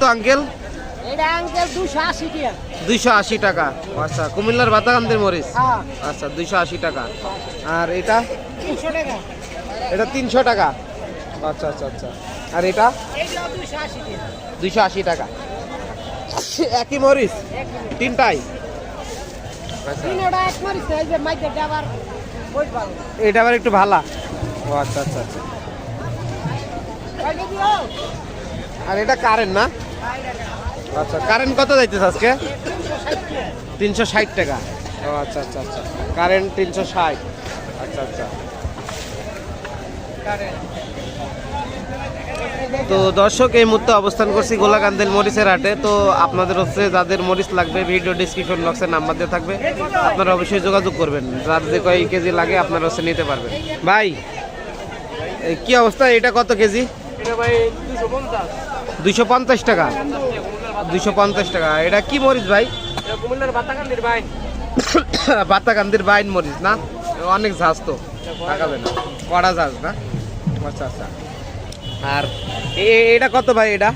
কত আঙ্কেল? আশি টাকা। দুইশো আশি টাকা। আচ্ছা কুমিল্লার বাতাকান্দের মরিচ? হ্যাঁ। আচ্ছা দুইশো আশি টাকা। আর এটা? এটা তিনশো টাকা। আচ্ছা আচ্ছা আচ্ছা। আর এটা? আশি টাকা। দুইশো আশি টাকা। একই মরিচ? তিনটাই? আচ্ছা। এটা আবার একটু ভালা। ও আচ্ছা আচ্ছা আচ্ছা? আর এটা কারেন্ট না? আচ্ছা কারেন্ট কত যাইতেছে আজকে? তিনশো ষাট টাকা। ও আচ্ছা আচ্ছা আচ্ছা। কারেন্ট তিনশো ষাট। আচ্ছা আচ্ছা। তো দর্শক, এই মুহূর্তে অবস্থান করছি গোলাকান্দেল মরিচের হাটে। তো আপনাদের হচ্ছে যাদের মরিচ লাগবে ভিডিও ডিসক্রিপশন বক্সে নাম্বার দিয়ে থাকবে। আপনারা অবশ্যই যোগাযোগ করবেন। যার যে কয় কেজি লাগে, আপনারা হচ্ছে নিতে পারবেন। ভাই কি অবস্থা? এটা কত কেজি? দুইশো পঞ্চাশ টাকা। দুইশো পঞ্চাশ টাকা। এটা কি মরিচ ভাই? বাতাকান্দির বাইন। মরিচ না? অনেক ঝাঁজ তো। তাকাবে না। কড়া ঝাঁজ না? আচ্ছা আচ্ছা। আর এটা কত ভাই এটা?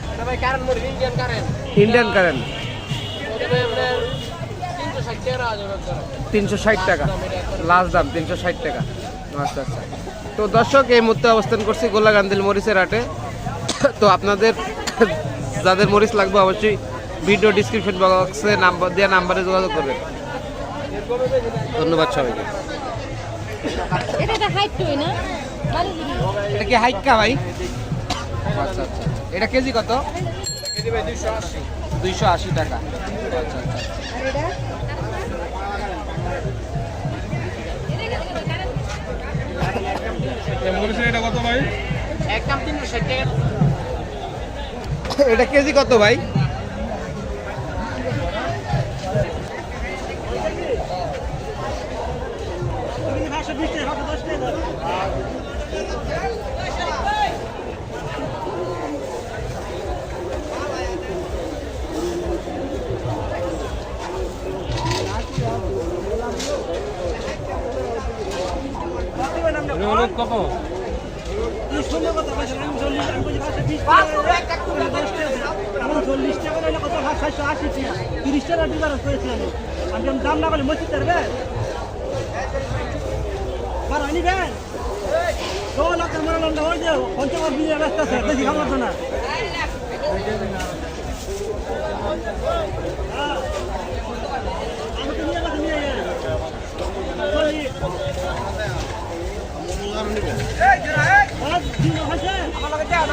ইন্ডিয়ান কারেন্ট তিনশো ষাট টাকা লাস্ট দাম তিনশো ষাট টাকা। আচ্ছা আচ্ছা। তো দর্শক এই মুহূর্তে অবস্থান করছি গোলাগান্দিল মরিচের হাটে। তো আপনাদের যাদের মরিচ লাগবে অবশ্যই ভিডিও ডিসক্রিপশন বক্সে নাম্বার দেওয়া নাম্বারে যোগাযোগ করবেন। ধন্যবাদ সবাইকে। এটা একটা হাইট কি হাইকা ভাই? আচ্ছা আচ্ছা। এটা কেজি কত? দুইশো আশি টাকা। আচ্ছা আচ্ছা। এটা কেজি কত ভাই? কত চল্লিশ টাকা নিলে কত ছয়শো আশি টাকা তিরিশ টাকা ডিফারেন্স করেছি আমি আমি দাম না বলে মসজিদ পারবে বার আনিবেন বেন ষোলো লাখ মনে হয়ে বিয়ে ব্যস্ত আছে বেশি খাবার না